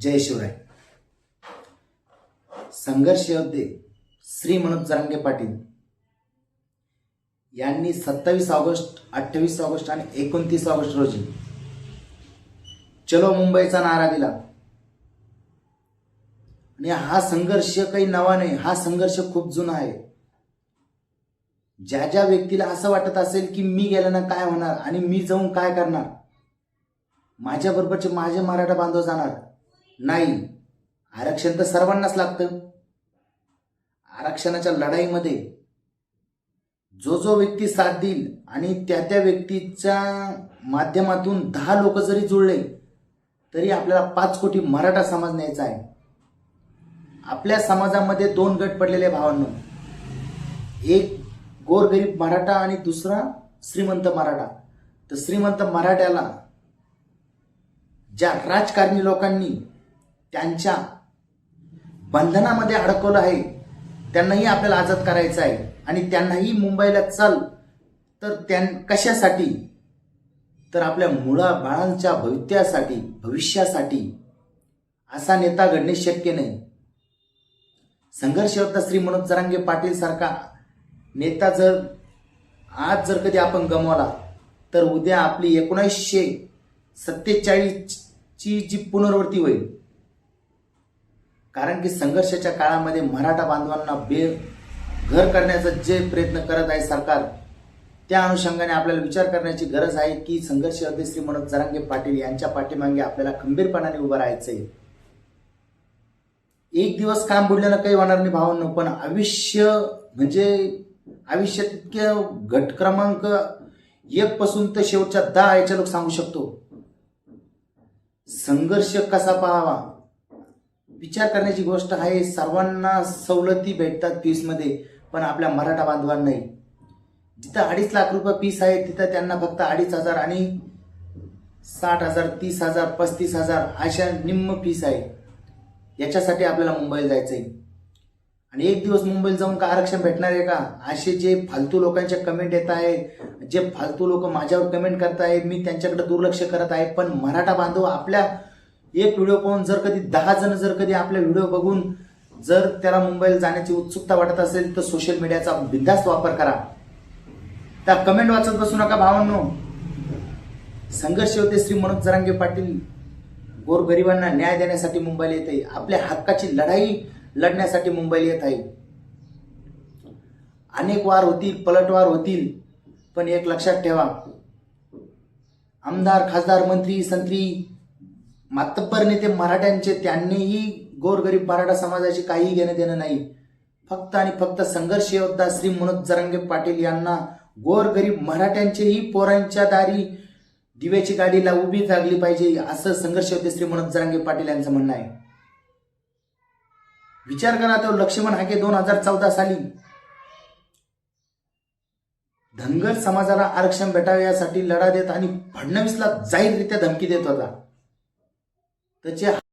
जय शिवराय. संघर्ष योद्धे श्री मनोज जरांगे पाटील यांनी सत्तावीस ऑगस्ट अठ्ठावीस ऑगस्ट आणि एकोणतीस ऑगस्ट रोजी चलो मुंबईचा नारा दिला. आणि हा संघर्ष काही नवा नाही हा संघर्ष खूप जुना आहे. ज्या ज्या व्यक्तीला असं वाटत असेल की मी गेल्यानं काय होणार आणि मी जाऊन काय करणार माझ्याबरोबरचे माझे मराठा बांधव जाणार नाही. आरक्षण तर सर्वांनाच लागतं. आरक्षणाच्या लढाईमध्ये जो जो व्यक्ती साथ देईल आणि त्या त्या व्यक्तीच्या माध्यमातून दहा लोक जरी जुळले तरी आपल्याला पाच कोटी मराठा समाज न्यायचा आहे. आपल्या समाजामध्ये दोन गट पडलेले भावांनो. एक गोरगरीब मराठा आणि दुसरा श्रीमंत मराठा. तर श्रीमंत मराठ्याला ज्या राजकारणी लोकांनी त्यांच्या बंधनामध्ये अडकवलं आहे. त्यांनाही आपल्याला आझाद करायचं आहे. आणि त्यांनाही मुंबईला चल. तर त्यां कशासाठी? तर आपल्या मुळा बाळांच्या भवित्यासाठी भविष्यासाठी. असा नेता घडणे शक्य नाही. संघर्ष होता श्री मनोज जरांगे पाटील सारखा नेता जर आज जर कधी आपण गमावला तर उद्या आपली एकोणीसशे सत्तेचाळीसची जी पुनरावृत्ती होईल कारण की संघर्षाच्या काळामध्ये मराठा बांधवांना बे घर करण्याचा जे प्रयत्न करत आहे सरकार त्या अनुषंगाने आपल्याला विचार करण्याची गरज आहे की संघर्ष अभिश्री मनोज जरांगे पाटील यांच्या पाठीमागे आपल्याला खंबीरपणाने उभं राहायचं आहे एक दिवस काम बुडल्यानं काही होणार नाही भावांनो पण आयुष्य म्हणजे आयुष्यात इतके घट क्रमांक एक पासून तर शेवटच्या दहा याच्या लोक सांगू शकतो. संघर्ष कसा पाहावा? विचार करण्याची गोष्ट आहे सर्वांना सवलती भेटतात फीसमध्ये पण आपल्या मराठा बांधवांनाही. जिथं अडीच लाख रुपये फीस आहे तिथं त्यांना फक्त अडीच हजार आणि साठ हजार तीस हजार पस्तीस हजार अशा निम्म फीस आहे याच्यासाठी आपल्याला मुंबईला जायचं आहे आणि एक दिवस मुंबईला जाऊन का आरक्षण भेटणार आहे का? असे जे फालतू लोकांचे कमेंट येत आहे जे फालतू लोक माझ्यावर कमेंट करत आहे मी त्यांच्याकडे दुर्लक्ष करत आहे पण मराठा बांधव आपल्या एक व्हिडिओ पाहून जर कधी दहा जण जर कधी आपला व्हिडिओ बघून जर त्याला मुंबईला जाण्याची उत्सुकता वाटत असेल तर सोशल मीडियाचा बिंदास्त वापर करा. त्या कमेंट वाचत बसू नका भावांनो. संघर्ष होते श्री मनोज जरांगे पाटील गोरगरिबांना न्याय देण्यासाठी मुंबईला येत आहे. आपल्या हक्काची लढाई लढण्यासाठी मुंबईला येत आहे. अनेक वार होतील पलटवार होतील पण एक लक्षात ठेवा. आमदार खासदार मंत्री संत्री मातब्बर नेते मराठ्यांचे त्यांनीही गोरगरीब मराठा समाजाची काहीही घेणं देणं नाही. फक्त आणि फक्त संघर्ष योद्धा श्री मनोज जरांगे पाटील यांना गोरगरीब मराठ्यांचेही पोरांच्या दारी दिव्याची गाडीला उभी लागली पाहिजे असं संघर्ष होते श्री मनोज जरांगे पाटील यांचं म्हणणं आहे. विचार करा तो लक्ष्मण हाके दोन हजार चौदा साली. धनगर समाजाला आरक्षण भेटावे यासाठी लढा देत आणि फडणवीसला जाहीररित्या धमकी देत होता. 再见。